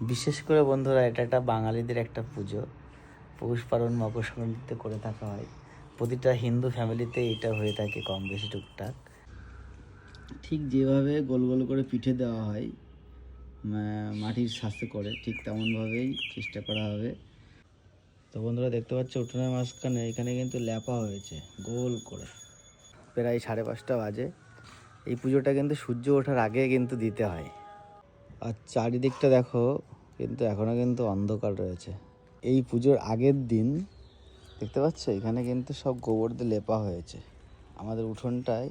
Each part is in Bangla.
বিশেষ করে বন্ধুরা এটা একটা বাঙালিদের একটা পুজো। পৌষ পার্বণ মকর সংক্রান্তিতে করে থাকা হয়। প্রতিটা হিন্দু ফ্যামিলিতে এটা হয়ে থাকে কম বেশি টুকটাক। ঠিক যেভাবে গোল গোল করে পিঠে দেওয়া হয় মাটির স্বাস্থ্য করে ঠিক তেমনভাবেই চেষ্টা করা হবে। তো বন্ধুরা দেখতে পাচ্ছ উঠোনের মাঝখানে এখানে কিন্তু ল্যাপা হয়েছে গোল করে। প্রায় সাড়ে পাঁচটা বাজে। এই পুজোটা কিন্তু সূর্য ওঠার আগে কিন্তু দিতে হয়। আর চারিদিকটা দেখো, কিন্তু এখনও কিন্তু অন্ধকার রয়েছে। এই পুজোর আগের দিন, দেখতে পাচ্ছ? এখানে কিন্তু সব গোবর দিয়ে লেপা হয়েছে। আমাদের উঠোনটায়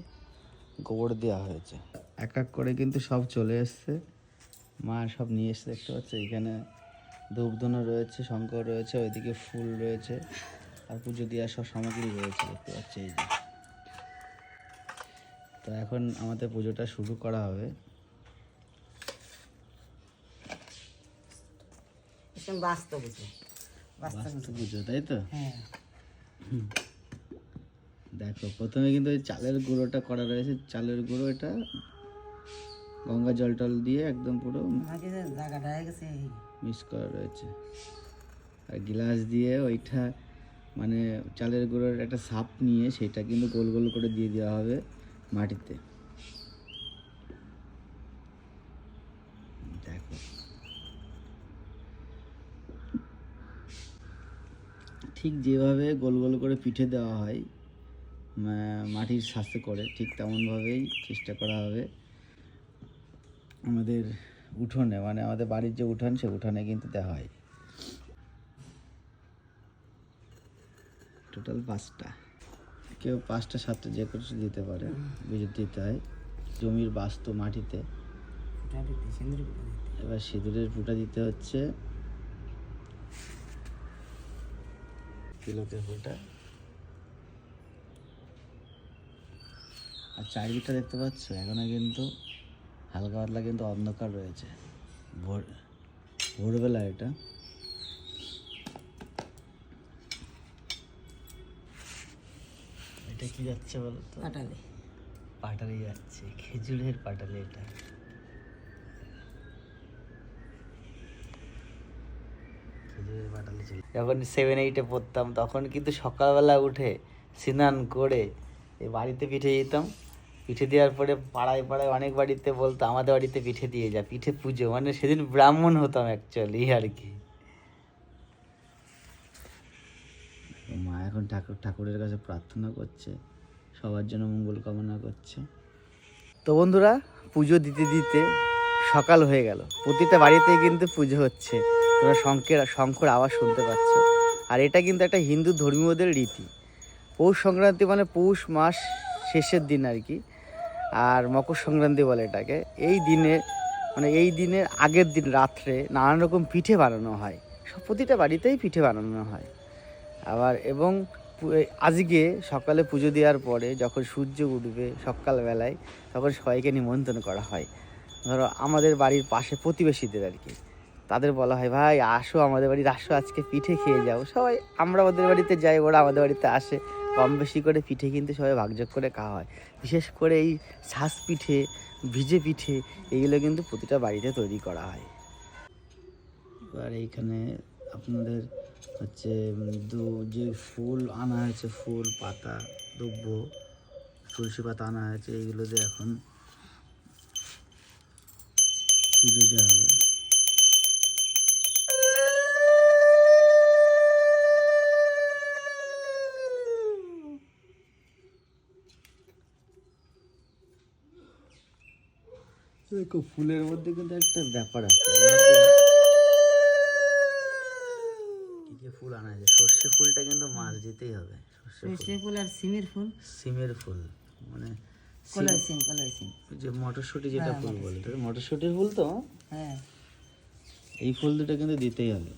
গোবর দেওয়া হয়েছে। এক এক করে কিন্তু সব চলে এসছে। মা সব নিয়ে এসছে, দেখতে পাচ্ছ? এখানে ধূপধুনো রয়েছে, শঙ্কর রয়েছে, ওইদিকে ফুল রয়েছে, আর পুজো দেওয়ার সব সামগ্রী রয়েছে, দেখতে পাচ্ছ? এই যে। তো এখন আমাদের পুজোটা শুরু করা হবে। এসব বাস্তব বুঝে বাস্তব তাই তো? হ্যাঁ। দেখো প্রথমে কিন্তু ওই চালের গুঁড়োটা করা রয়েছে। চালের গুঁড়ো এটা গঙ্গা জল টল দিয়ে একদম পুরো মিক্স করা রয়েছে। আর গ্লাস দিয়ে ওইটা মানে চালের গুঁড়োর একটা সাপ নিয়ে সেটা কিন্তু গোল গোল করে দিয়ে দেওয়া হবে মাটিতে। দেখো। ঠিক যেভাবে গোল গোল করে পিঠে দেওয়া হয় মাটির স্বাস্থ্য করে ঠিক তেমনভাবেই চেষ্টা করা হবে। আমাদের উঠোনে মানে আমাদের বাড়ির যে উঠান সে উঠানে কিন্তু দেওয়া হয়। টোটাল পাঁচটা। কেউ পাঁচটা সাতটা যে কিছু দিতে পারে বিদ্যুৎ দিতে হয়। জমির বাস্ত মাটিতে। এবার সিঁদুরের ফুটা দিতে হচ্ছে। তিলকের ফুটা আর চারিদিকটা দেখতে পাচ্ছ? এখনও কিন্তু হালকা পাতলা কিন্তু অন্ধকার রয়েছে। ভোর ভোরবেলা এটা। এটা কি যাচ্ছে বলো তো? কাটালে পাটালি যাচ্ছে। খেজুরের পাটালি এটা খেজুরের পাটালি চলে যখন সেভেন এইটে পড়তাম তখন কিন্তু সকালবেলা উঠে স্নান করে এই বাড়িতে পিঠে যেতাম পিঠে দেওয়ার পরে পাড়ায় পাড়ায় অনেক বাড়িতে বলতো আমাদের বাড়িতে পিঠে দিয়ে যা পিঠে পুজো। মানে সেদিন ব্রাহ্মণ হতাম অ্যাকচুয়ালি আর কি। মা এখন ঠাকুর ঠাকুরের কাছে প্রার্থনা করছে সবার জন্য মঙ্গল কামনা করছে। তো বন্ধুরা পুজো দিতে দিতে সকাল হয়ে গেল। প্রতিটা বাড়িতেই কিন্তু পুজো হচ্ছে। তোমরা শঙ্কের, শঙ্কর আওয়াজ শুনতে পাচ্ছ। আর এটা কিন্তু একটা হিন্দু ধর্মীয়দের রীতি। পৌষ সংক্রান্তি মানে পৌষ মাস শেষের দিন আর কি। আর মকর সংক্রান্তি বলে এটাকে। এই দিনে মানে এই দিনের আগের দিন রাত্রে নানান রকম পিঠে বানানো হয়। সব প্রতিটা বাড়িতেই পিঠে বানানো হয়। আবার এবং আজকে সকালে পুজো দেওয়ার পরে যখন সূর্য উঠবে সকালবেলায়, তখন সবাইকে নিমন্ত্রণ করা হয়। ধরো আমাদের বাড়ির পাশে প্রতিবেশীদের আর কি। তাদের বলা হয়, ভাই, আসো আমাদের বাড়ির আসো, আজকে পিঠে খেয়ে যাও। সবাই, আমরা ওদের বাড়িতে যাই, ওরা আমাদের বাড়িতে আসে। কম বেশি করে পিঠে কিন্তু সবাই ভাগযোগ করে খাওয়া হয়। বিশেষ করে এই শ্বাস পিঠে, ভিজে পিঠে এইগুলো কিন্তু প্রতিটা বাড়িতে তৈরি করা হয়। এবার এইখানে আপনাদের হচ্ছে দু, যে ফুল আনা হয়েছে, ফুল, পাতা, দ্রব্য, তুলসী পাতা আনা হয়েছে এইগুলো দিয়ে এখন পুজো দেওয়া হবে। দেখো ফুলের মধ্যে কিন্তু একটা ব্যাপার আছে। ফুল আনা যায়। সর্ষে ফুলটা কিন্তু মাছ যেতেই হবে। সর্ষে ফুল। আর সিমের ফুল? সিমের ফুল। মানে কলাই সিম কলাই সিম। ওই যে মটরশুঁটি যেটা ফুল বলে। তো মটরশুঁটির ফুল তো হ্যাঁ। এই ফুল দুটো কিন্তু দিতেই হবে।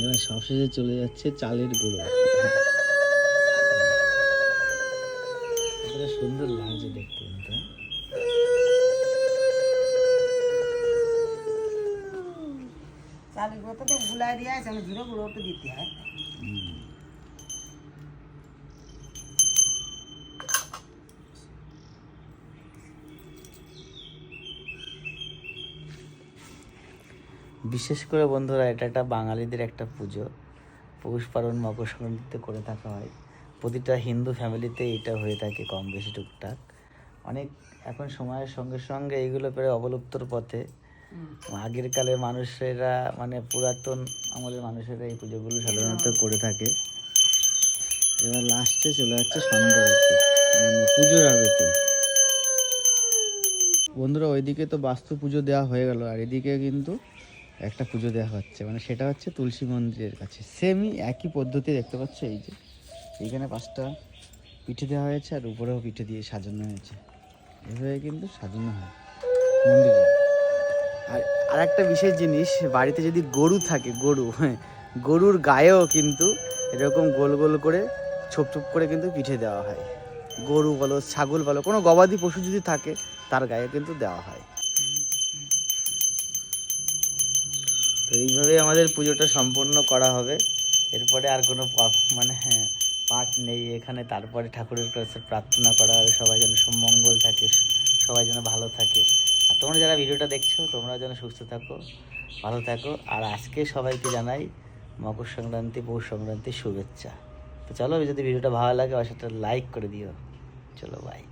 এবার সবশেষে চলে যাচ্ছে চালের গুঁড়ো। সুন্দর লাগছে দেখতে কিন্তু। চালের তাহলে তো গুলাই দিয়ে আছে আমি জিরো গুঁড়ো একটু দিতে হয়। বিশেষ করে বন্ধুরা এটা একটা বাঙালিদের একটা পুজো। পৌষ পার্বণ মকর সংক্রান্তিতে করে থাকা হয়। প্রতিটা হিন্দু ফ্যামিলিতে এটা হয়ে থাকে কম বেশি টুকটাক। অনেক এখন সময়ের সঙ্গে সঙ্গে এইগুলো প্রায় অবলুপ্তর পথে। আগের কালে মানুষেরা মানে পুরাতন আমলের মানুষেরা এই পুজোগুলো সাধারণত করে থাকে। এবার লাস্টে চলে যাচ্ছে সন্ধ্যা মানে পুজোর আরতি। বন্ধুরা ওইদিকে তো বাস্তু পুজো দেওয়া হয়ে গেল আর এদিকে কিন্তু একটা পুজো দেওয়া হচ্ছে মানে সেটা হচ্ছে তুলসী মন্দিরের কাছে। সেমই একই পদ্ধতি দেখতে পাচ্ছ, এই যে। এইখানে পাঁচটা পিঠে দেওয়া হয়েছে আর উপরেও পিঠে দিয়ে সাজানো হয়েছে। এভাবে কিন্তু সাজানো হয়। মন্দিরে আর আর একটা বিশেষ জিনিস, বাড়িতে যদি গরু থাকে, গরু হ্যাঁ গরুর গায়েও কিন্তু এরকম গোল গোল করে ছোপ ছোপ করে কিন্তু পিঠে দেওয়া হয়। গরু বলো, ছাগল বলো, কোনো গবাদি পশু যদি থাকে, তার গায়ে কিন্তু দেওয়া হয়। তো এইভাবে আমাদের পুজোটা সম্পূর্ণ করা হবে। এরপরে আর কোনো মানে হ্যাঁ পাঠ নেই এখানে। তারপরে ঠাকুরের কাছে প্রার্থনা করা হবে, সবাই যেন মঙ্গল থাকে, সবাই যেন ভালো থাকে। আর তোমরা যারা ভিডিওটা দেখছ, তোমরা যেন সুস্থ থাকো, ভালো থাকো। আর আজকে সবাইকে জানাই মকর সংক্রান্তি, পৌষ সংক্রান্তির শুভেচ্ছা। তো চলো যদি ভিডিওটা ভালো লাগে, অবশ্যই লাইক করে দিও। চলো বাই